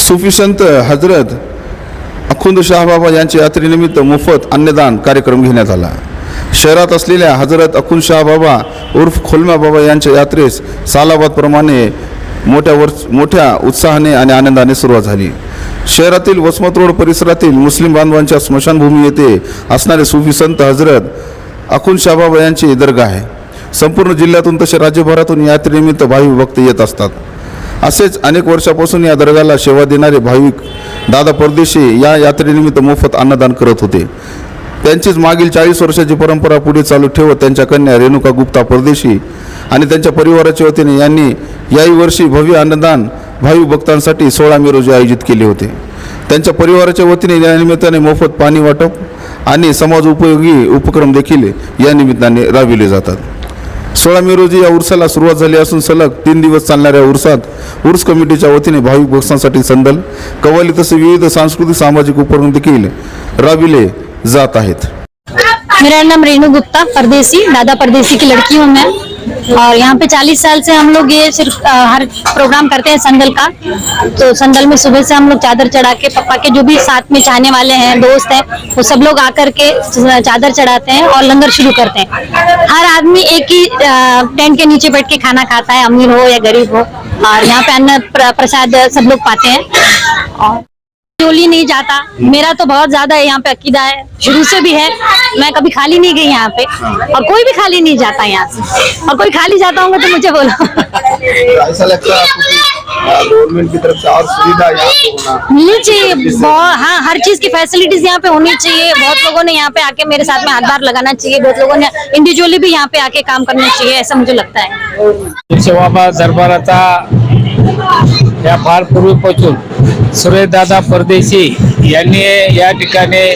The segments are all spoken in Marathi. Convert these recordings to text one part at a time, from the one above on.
सुफी संत हजरत अखुंद शाहबाबा यांच्या यात्रेनिमित्त मोफत अन्नदान कार्यक्रम घेण्यात आला. शहरात असलेल्या हजरत अखुंद शाहबाबा उर्फ खोलम्या बाबा यांच्या यात्रेस सालाबादप्रमाणे मोठ्या वर्ष मोठ्या उत्साहाने आणि आनंदाने सुरुवात झाली. शहरातील वसमत रोड परिसरातील मुस्लिम बांधवांच्या स्मशानभूमी येथे असणारे सुफी संत हजरत अखुंद शाहबाबा यांची दर्गा आहे. संपूर्ण जिल्ह्यातून तसे राज्यभरातून यात्रेनिमित्त भाविक भक्त येत असतात. असेच अनेक वर्षापासून या दर्गाला सेवा देणारे भाविक दादा परदेशी या यात्रेनिमित्त मोफत अन्नदान करत होते. त्यांचीच मागील चाळीस वर्षाची परंपरा पुढे चालू ठेवत त्यांच्या कन्या रेणुका गुप्ता परदेशी आणि त्यांच्या परिवाराच्या वतीने यांनी याही वर्षी भव्य अन्नदान भावी भक्तांसाठी सोळा मे रोजी आयोजित केले होते. त्यांच्या परिवाराच्या वतीने या निमित्ताने मोफत पाणी वाटप आणि समाज उपयोगी उपक्रम देखील या निमित्ताने राबविले जातात. सोळा मे रोजी या उर्साला सुरुवात झाली असून सलग तीन दिवस चालणाऱ्या उर्सात उर्स कमिटीच्या वतीने भाविक भक्तांसाठी संदल कव्वाली तसे विविध सांस्कृतिक सामाजिक उपक्रम देखील राबविले जात आहेत. मेरा नाम रेणु गुप्ता परदेसी दादा परदेसी की लड़की हूँ मैं। और यहाँ पे 40 साल से हम लोग ये सिर्फ़ हर प्रोग्राम करते हैं संदल का। तो संदल में सुबह से हम लोग चादर चढ़ा के, पप्पा के जो भी साथ में चाहने वाले हैं, दोस्त हैं, वो सब लोग आकर के चादर चढ़ाते हैं और लंगर शुरू करते हैं। हर आदमी एक ही टेंट के नीचे बैठ के खाना खाता है, अमीर हो या गरीब हो। और यहाँ पे अन्न प्रसाद सब लोग पाते हैं। और चोली नहीं जाता। मेरा तो बहुत ज़्यादा है यहाँ पे अकीदा है। शुरू से भी है। मैं कभी खाली नहीं गई यहाँ पे। और कोई भी खाली नहीं जाता यहाँ से। और कोई खाली जाता होगा तो मुझे बोलो। ऐसा लगता है गवर्नमेंट की तरफ़ से और सुविधा यहाँ पे होना मिलनी चाहिए। बहुत हाँ हर चीज़ की फैसिलिटीज़ यहाँ पे होनी चाहिए। बहुत लोगों ने यहाँ पे आके मेरे साथ में हाथ बार लगाना चाहिए। बहुत लोगों ने इंडिविजुअली भी यहाँ पे आके काम करना चाहिए ऐसा मुझे लगता है। शिवाबा दरबाराचा या फार पूर्वीपासून सुरेशदादा परदेशी यांनी या ठिकाणी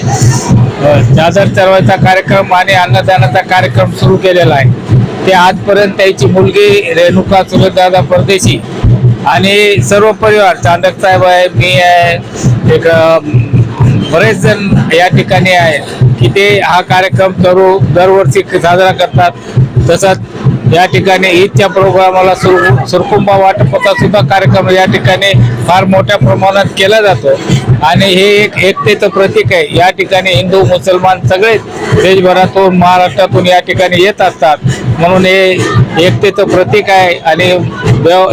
दादर चरवायचा कार्यक्रम आणि अन्नदानाचा कार्यक्रम सुरू केलेला आहे. ते आजपर्यंत त्याची मुलगी रेणुका सुरेशदादा परदेशी आणि सर्व परिवार चांदक साहेब आहे मी आहे एक बरेच जण या ठिकाणी आहेत की ते हा कार्यक्रम करू दरवर्षी साजरा करतात. तसंच या ठिकाणी ईदच्या प्रोग्रामाला सुर सुरकुंबा वाटपाचा सुद्धा कार्यक्रम या ठिकाणी फार मोठ्या प्रमाणात केला जातो. आणि हे एक एकतेचं प्रतीक आहे. या ठिकाणी हिंदू मुसलमान सगळेच देशभरातून महाराष्ट्रातून या ठिकाणी येत असतात. म्हणून हे एकतेचं प्रतीक आहे आणि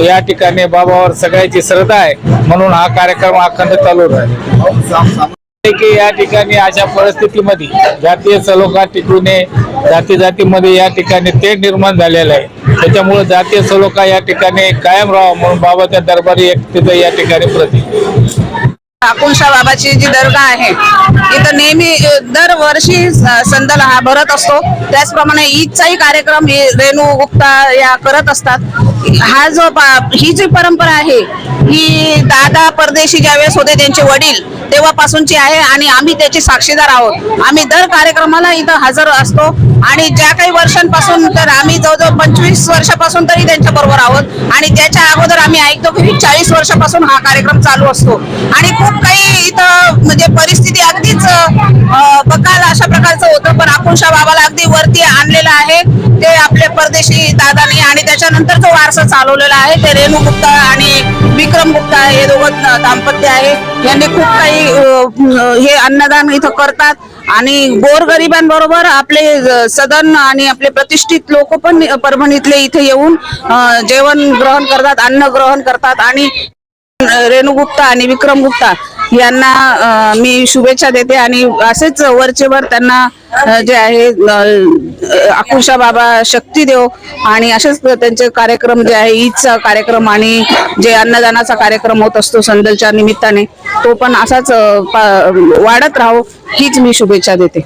या ठिकाणी बाबावर सगळ्याची श्रद्धा आहे. म्हणून हा कार्यक्रम अखंड चालू राहील. हो, की या ठिकाणी अशा परिस्थितीमध्ये जातीय सलोखा टिकवणे जाती जातीमध्ये या ठिकाणी ते निर्माण झालेलं आहे. त्याच्यामुळे जातीय सलोखा या ठिकाणी कायम राहावा म्हणून बाबाच्या दरबारी एक तिथं या ठिकाणी प्रती अकुलशा बाबाची जी दर्गा आहे इथं नेहमी दरवर्षी स- संदल हा भरत असतो. त्याचप्रमाणे ईदचाही कार्यक्रम हे रेणू गुप्ता या करत असतात. हा जो ही जी परंपरा आहे ही दादा परदेशी ज्यावेळेस होते त्यांचे वडील तेव्हापासूनची आहे आणि आम्ही त्याची साक्षीदार आहोत. आम्ही दर कार्यक्रमाला इथं हजर असतो आणि ज्या काही वर्षांपासून तर आम्ही जवळजवळ पंचवीस वर्षापासून तरी त्यांच्या बरोबर आहोत आणि त्याच्या अगोदर आम्ही ऐकतो की चाळीस वर्षापासून हा कार्यक्रम चालू असतो. आणि खूप काही इथं म्हणजे परिस्थिती अगदीच बकाल अशा प्रकारचं होतं. पण आकुंशा बाबाला अगदी वरती आणलेलं आहे. ते आपले परदेशी दादानी आणि त्याच्यानंतर जो वारसा चालवलेला आहे. ते रेणू गुप्ता आणि विक्रम गुप्ता हे दोघं दाम्पत्य आहे. यांनी खूप काही काही हे अन्नदान इथं करतात. आणि गोरगरिबांबरोबर आपले सदन आणि आपले प्रतिष्ठित लोक पण परभणीतले इथे येऊन जेवण ग्रहण करतात अन्न ग्रहण करतात. आणि रेणू गुप्ता आणि विक्रम गुप्ता यांना मी शुभेच्छा देते आणि असेच वरचेवर त्यांना जे आहे अकुशा बाबा शक्ती देव आणि असेच त्यांचे कार्यक्रम जे आहे ईदचा कार्यक्रम आणि जे अन्नदानाचा कार्यक्रम होत असतो संदलच्या निमित्ताने तो पण असाच वाढत राहो हीच मी शुभेच्छा देते.